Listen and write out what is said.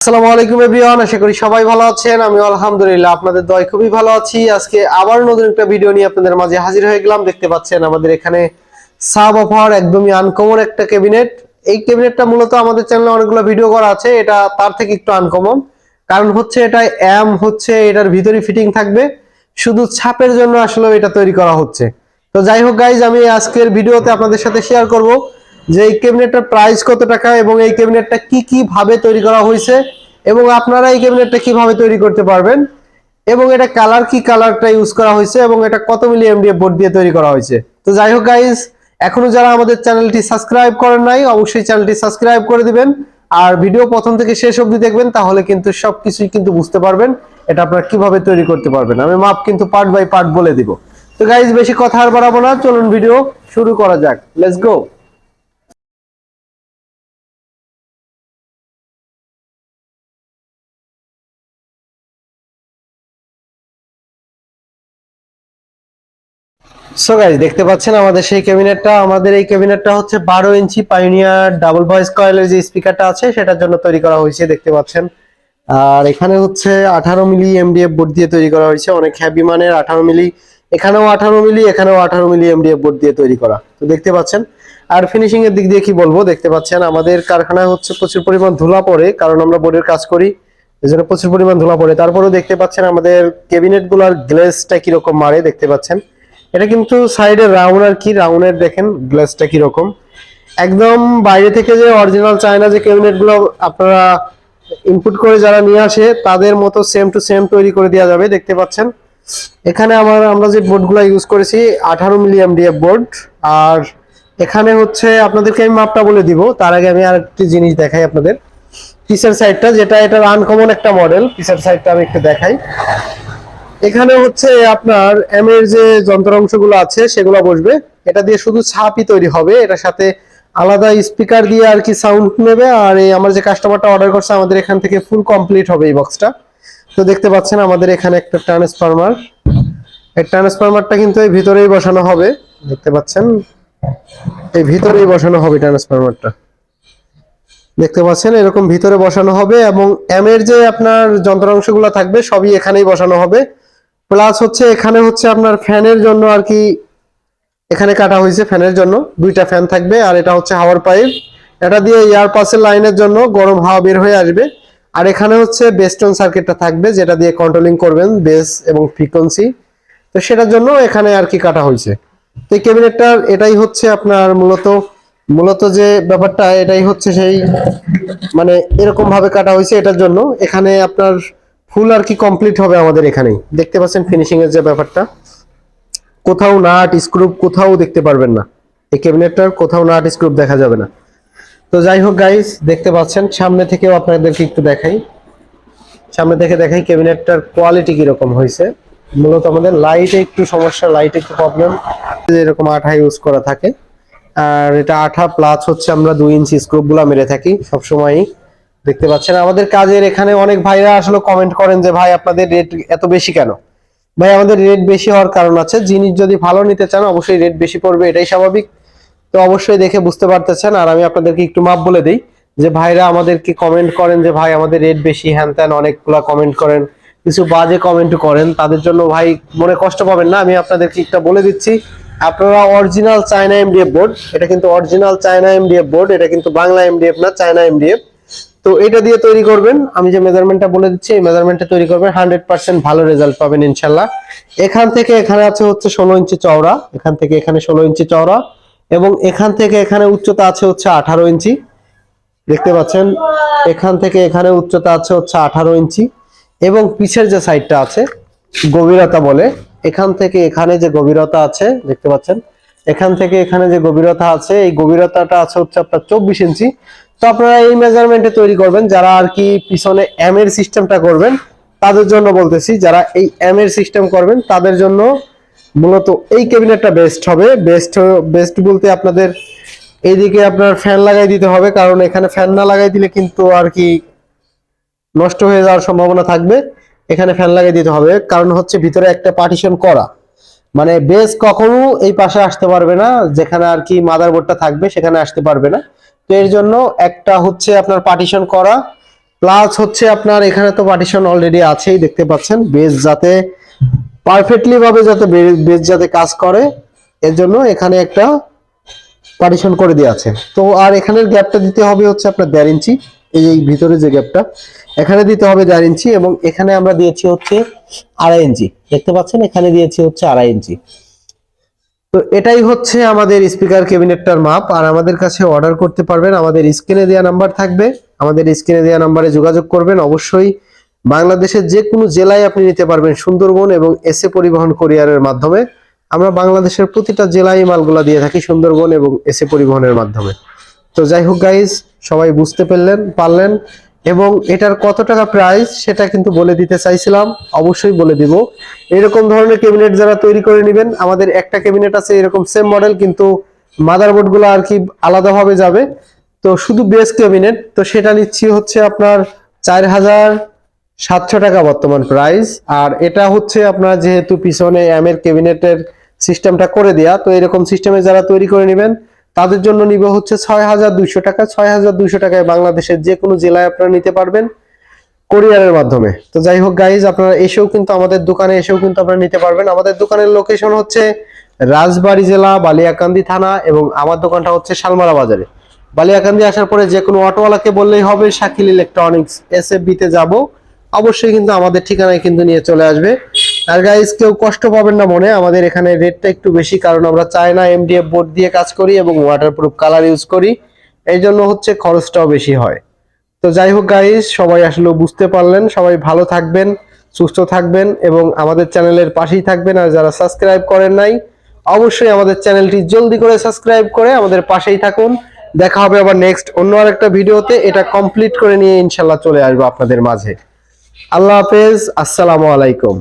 আসসালামু আলাইকুম এভরিওয়ান, আশা করি সবাই ভালো আছেন। আমি আলহামদুলিল্লাহ, আপনাদের দয় খুবই ভালো আছি। আজকে আবার নতুন একটা ভিডিও নিয়ে আপনাদের মাঝে হাজির হয়ে গেলাম। দেখতে পাচ্ছেন আমাদের এখানে সাব অফার, একদমই আনকমন একটা ক্যাবিনেট এই ক্যাবিনেটটা মূলত আমাদের চ্যানেলে অনেকগুলো ভিডিও করা আছে। এটা তার থেকে একটু আনকমন কারণ হচ্ছে এটা এম হচ্ছে এটার ভিতরে ফিটিং থাকবে। শুধু ছাপের জন্য আসলে এটা তৈরি করা হচ্ছে। তো যাই হোক গাইজ আমি আজকের ভিডিওতে আপনাদের সাথে শেয়ার করব। যে এই ক্যাবিনেটটার প্রাইস কত টাকা এবং এই ক্যাবিনেটটা কি কি ভাবে তৈরি করা হয়েছে এবং আপনারা এই ক্যাবিনেটটা কীভাবে তৈরি করতে পারবেন এবং এটা কালার কি কালারটা ইউজ করা হয়েছে এবং এটা কত মিলি এমডিএফ বোর্ড দিয়ে তৈরি করা হয়েছে। তো যাই হোক গাইজ এখনও যারা আমাদের চ্যানেলটি সাবস্ক্রাইব করেন নাই, অবশ্যই চ্যানেলটি সাবস্ক্রাইব করে দিবেন। আর ভিডিও প্রথম থেকে শেষ অবধি দেখবেন, তাহলে কিন্তু সবকিছুই কিন্তু বুঝতে পারবেন এটা আপনারা কীভাবে তৈরি করতে পারবেন। আমি মাপ কিন্তু পার্ট বাই পার্ট বলে দিব। তো গাইজ বেশি কথা আর বাড়াবো না, চলুন ভিডিও শুরু করা যাক। লেটস গো সো গাইজ দেখতে পাচ্ছেন আমাদের সেই ক্যাবিনেটটা। আমাদের এই ক্যাবিনেটটা হচ্ছে বারো ইঞ্চি পাইনিয়ার ডাবল ভয়েস কয়েলের যে স্পিকারটা আছে, সেটার জন্য তৈরি করা হয়েছে, দেখতে পাচ্ছেন। আর এখানে হচ্ছে আঠারো মিলি এমডিএফ বোর্ড দিয়ে তৈরি করা হয়েছে, অনেক হ্যাভি মানের, আঠারো মিলি। এখানেও আঠারো মিলি, এখানেও আঠারো মিলি এমডিএফ বোর্ড দিয়ে তৈরি করা। তো দেখতে পাচ্ছেন। আর ফিনিশিং এর দিক দিয়ে কি বলব, দেখতে পাচ্ছেন, আমাদের কারখানায় হচ্ছে প্রচুর পরিমাণ ধুলা পড়ে, কারণ আমরা বোর্ডের কাজ করি, এজন্য প্রচুর পরিমাণ ধুলা পড়ে। তারপরেও দেখতে পাচ্ছেন আমাদের ক্যাবিনেটগুলার গ্লেসটা কীরকম মারে, দেখতে পাচ্ছেন। এটা কিন্তু সাইডে রাউন্ড আর কি, রাউন্ডের দেখেন গ্লাসটা কীরকম। একদম বাইরে থেকে যে অরিজিনাল চায়না যে ক্যাবিনেটগুলো আপনারা ইনপুট করে যারা নিয়ে আসে, তাদের মতো সেম টু সেম তৈরি করে দেওয়া যাবে, দেখতে পাচ্ছেন। এখানে আমার, আমরা যে বোর্ডগুলো ইউজ করেছি, আঠারো মিলি এমডিএফ বোর্ড আর এখানে হচ্ছে আপনাদেরকে আমি মাপটা বলে দিব, তার আগে আমি আরেকটি জিনিস দেখাই আপনাদের। পিসের সাইডটা যেটা এটার আনকমন একটা মডেল পিসের সাইডটা আমি একটু দেখাই। এখানে হচ্ছে আপনার এম এর যে যন্ত্র অংশগুলো আছে, সেগুলো বসবে। এটা দিয়ে শুধু ছাপই তৈরি হবে। এটার সাথে আলাদা স্পিকার দিয়ে আর কি সাউন্ড নেবে। আর এই আমার যে কাস্টমারটা অর্ডার করছে, আমাদের এখান থেকে ফুল কমপ্লিট হবে এই বক্সটা তো দেখতে পাচ্ছেন আমাদের এখানে একটা ট্রান্সফরমার এই ট্রান্সফরমারটা কিন্তু এই ভিতরেই বসানো হবে। দেখতে পাচ্ছেন? এই ভিতরেই বসানো হবে ট্রান্সফরমারটা দেখতে পাচ্ছেন? এরকম ভিতরে বসানো হবে এবং এম এর যে আপনার যন্ত্রাংশগুলো থাকবে, সবই এখানেই বসানো হবে। প্লাস হচ্ছে এখানে হচ্ছে আপনার ফ্যানের জন্য আর কি এখানে কাটা হয়েছে ফ্যানের জন্য। দুইটা ফ্যান থাকবে আর এটা হচ্ছে হাওয়ার পাইপ। এটা দিয়ে এয়ার পাসের লাইনের জন্য গরম হাওয়া বের হয়ে আসবে। আর এখানে হচ্ছে বেস্টন সার্কিটটা থাকবে যেটা দিয়ে কন্ট্রোলিং করবেন বেস এবং ফ্রিকোয়েন্সি তো সেটার জন্য এখানে আর কি কাটা হয়েছে। তো এই ক্যাবিনেটটার এটাই হচ্ছে আপনার মূলত মূলত যে ব্যাপারটা, এটাই হচ্ছে সেই মানে এরকম ভাবে কাটা হয়েছে এটার জন্য। এখানে আপনার ফুল আর কি কমপ্লিট হবে আমাদের এখানেই। দেখতে পাচ্ছেন ফিনিশিং এর যে ব্যাপারটা। কোথাও নাট স্ক্রু কোথাও দেখতে পারবেন না। এই ক্যাবিনেটটার কোথাও নাট স্ক্রু দেখা যাবে না। তো যাই হোক গাইস দেখতে পাচ্ছেন, সামনে থেকেও আপনাদেরকে একটু দেখাই। সামনে থেকে দেখাই ক্যাবিনেটটার কোয়ালিটি কীরকম হয়েছে। মূলত আমাদের লাইটে একটু সমস্যা লাইটে একটু প্রবলেম এরকম আঠা ইউজ করা থাকে। আর এটা আঠা প্লাস হচ্ছে আমরা দুই ইঞ্চি স্ক্রুপগুলা মেরে থাকি। সবসময়ই দেখতে পাচ্ছেন, আমাদের কাজের এখানে অনেক ভাইরা আসলে কমেন্ট করেন যে, ভাই, আপনাদের রেট এত বেশি কেন? ভাই, আমাদের রেট বেশি হওয়ার কারণ আছে। জিনিস যদি ভালো নিতে চান, অবশ্যই রেট বেশি পড়বে, এটাই স্বাভাবিক। তো অবশ্যই দেখে বুঝতে পারতেছেন, আর আমি আপনাদেরকে একটু মাপ বলে দিই যে, ভাইরা আমাদেরকে কমেন্ট করেন যে, ভাই, আমাদের রেট বেশি, হ্যান ত্যান অনেকগুলা কমেন্ট করেন, কিছু বাজে কমেন্ট করেন। তাদের জন্য ভাই, মনে কষ্ট পাবেন না। আমি আপনাদেরকে একটা বলে দিচ্ছি, আপনারা অরিজিনাল চায়না এমডিএফ বোর্ড এটা কিন্তু অরিজিনাল চায়না এমডিএফ বোর্ড এটা কিন্তু বাংলা এমডিএফ না চায়না এমডিএফ তো এটা দিয়ে তৈরি করবেন। আমি যে মেজারমেন্টটা বলে দিচ্ছি, এই মেজারমেন্টটা তৈরি করবেন হান্ড্রেড পার্সেন্ট ভালো রেজাল্ট পাবেন ইনশাল্লাহ। এখান থেকে এখানে আছে হচ্ছে ষোলো ইঞ্চি চওড়া। এখান থেকে এখানে ষোলো ইঞ্চি চওড়া এবং এখান থেকে এখানে উচ্চতা আছে হচ্ছে আঠারো ইঞ্চি। দেখতে পাচ্ছেন? এখান থেকে এখানে উচ্চতা আছে হচ্ছে আঠারো ইঞ্চি এবং পিছের যে সাইডটা আছে, গভীরতা বলে, এখান থেকে এখানে যে গভীরতা আছে, দেখতে পাচ্ছেন? এখান থেকে এখানে যে গভীরতা আছে, এই গভীরতাটা আছে হচ্ছে আপনার চব্বিশ ইঞ্চি। তো আপনারা এই মেজারমেন্টে তৈরি করবেন, যারা আর কি পিছনে এম এর সিস্টেমটা করবেন, তাদের জন্য বলতেছি, যারা এই এম এর সিস্টেম করবেন, তাদের জন্য মূলত এই ক্যাবিনেটটা বেস্ট হবে। বেস্ট বেস্ট বলতে আপনাদের এইদিকে আপনার ফ্যান লাগাই দিতে হবে, কারণ এখানে ফ্যান না লাগাই দিলে কিন্তু আর কি নষ্ট হয়ে যাওয়ার সম্ভাবনা থাকবে। এখানে ফ্যান লাগিয়ে দিতে হবে, কারণ হচ্ছে ভিতরে একটা পার্টিশন করা। মানে বেস কখনো এই পাশে আসতে পারবে না, যেখানে আর কি মাদারবোর্ডটা থাকবে, সেখানে আসতে পারবে না। তো এর জন্য একটা হচ্ছে আপনার পার্টিশন করা প্লাস হচ্ছে আপনার এখানে তো পার্টিশন অলরেডি আছেই, দেখতে পাচ্ছেন বেস যাতে পারফেক্টলি ভাবে যাতে বেস যাতে কাজ করে, এর জন্য এখানে একটা পার্টিশন করে দেওয়া আছে। তো আর এখানের গ্যাপটা দিতে হবে হচ্ছে আপনার দেড় ইঞ্চি, এই ভিতরে যে গ্যাপটা এখানে দিতে হবে দেড় ইঞ্চি এবং এখানে আমরা দিয়েছি হচ্ছে আড়াই ইঞ্চি, দেখতে পাচ্ছেন, এখানে দিয়েছি হচ্ছে আড়াই ইঞ্চি। তো এটাই হচ্ছে আমাদের স্পিকার ক্যাবিনেটটার মাপ। আর আমাদের কাছে অর্ডার করতে পারবেন, আমাদের স্ক্রিনে দেওয়া নাম্বার থাকবে। আমাদের স্ক্রিনে দেওয়া নাম্বারে যোগাযোগ করবেন। অবশ্যই বাংলাদেশের যে কোনো জেলায় আপনি নিতে পারবেন সুন্দরবন এবং এসএ পরিবহন কোরিয়ারের মাধ্যমে। আমরা বাংলাদেশের প্রতিটা জেলায় মালগুলা দিয়ে থাকি সুন্দরবন এবং এসএ পরিবহনের মাধ্যমে। তো যাই হোক গাইজ সবাই বুঝতে পারলেন পারলেন। এবং এটার কত টাকা প্রাইস সেটা কিন্তু বলে দিতে চাইছিলাম, অবশ্যই বলে দিব। এরকম ধরনের ক্যাবিনেট যারা তৈরি করে নেবেন, আমাদের একটা ক্যাবিনেট আছে এরকম সেম মডেল কিন্তু মাদারবোর্ডগুলো আর কি আলাদাভাবে যাবে। তো শুধু বেস ক্যাবিনেট তো সেটা নিচ্ছি হচ্ছে আপনার চার হাজার সাতশো টাকা বর্তমান প্রাইস আর এটা হচ্ছে আপনার যেহেতু পিছনে এম এর ক্যাবিনেটের সিস্টেমটা করে দেয়া, তো এরকম সিস্টেমে যারা তৈরি করে নেবেন তাদের জন্য নিবে হচ্ছে ছয় হাজার দুইশো টাকা। ছয় হাজার দুইশো টাকায় বাংলাদেশের যে কোনো জেলায় আপনারা নিতে পারবেন কোরিয়ারের মাধ্যমে। তো যাই হোক গাইজ আপনারা এসেও কিন্তু আমাদের দোকানে এসেও কিন্তু আপনারা নিতে পারবেন। আমাদের দোকানের লোকেশন হচ্ছে রাজবাড়ী জেলা বালিয়াকান্দি থানা এবং আমার দোকানটা হচ্ছে শালমারা বাজারে। বালিয়াকান্দি আসার পরে যে কোনো অটোওয়ালাকে বললেই হবে, শাকিল ইলেকট্রনিক্স এস বিতে যাব। অবশ্যই কিন্তু আমাদের ঠিকানায় কিন্তু নিয়ে চলে আসবে। আর গাইজ কেউ কষ্ট পাবেন না মনে, আমাদের এখানে রেটটা একটু বেশি, কারণ আমরা চাই চায়না এমডিএফ বোর্ড দিয়ে কাজ করি এবং ওয়াটারপ্রুফ কালার ইউজ করি, এই জন্য হচ্ছে খরচটাও বেশি হয়। তো যাই হোক গাইজ সবাই আসলে বুঝতে পারলেন, সবাই ভালো থাকবেন, সুস্থ থাকবেন এবং আমাদের চ্যানেলের পাশেই থাকবেন, আর যারা সাবস্ক্রাইব করেন নাই, অবশ্যই আমাদের চ্যানেলটি জলদি করে সাবস্ক্রাইব করে আমাদের পাশেই থাকুন। দেখা হবে আবার নেক্সট অন্য আরেকটা ভিডিওতে, এটা কমপ্লিট করে নিয়ে ইনশাল্লাহ চলে আসব আপনাদের মাঝে। আল্লাহ হাফেজ, আসসালামু আলাইকুম।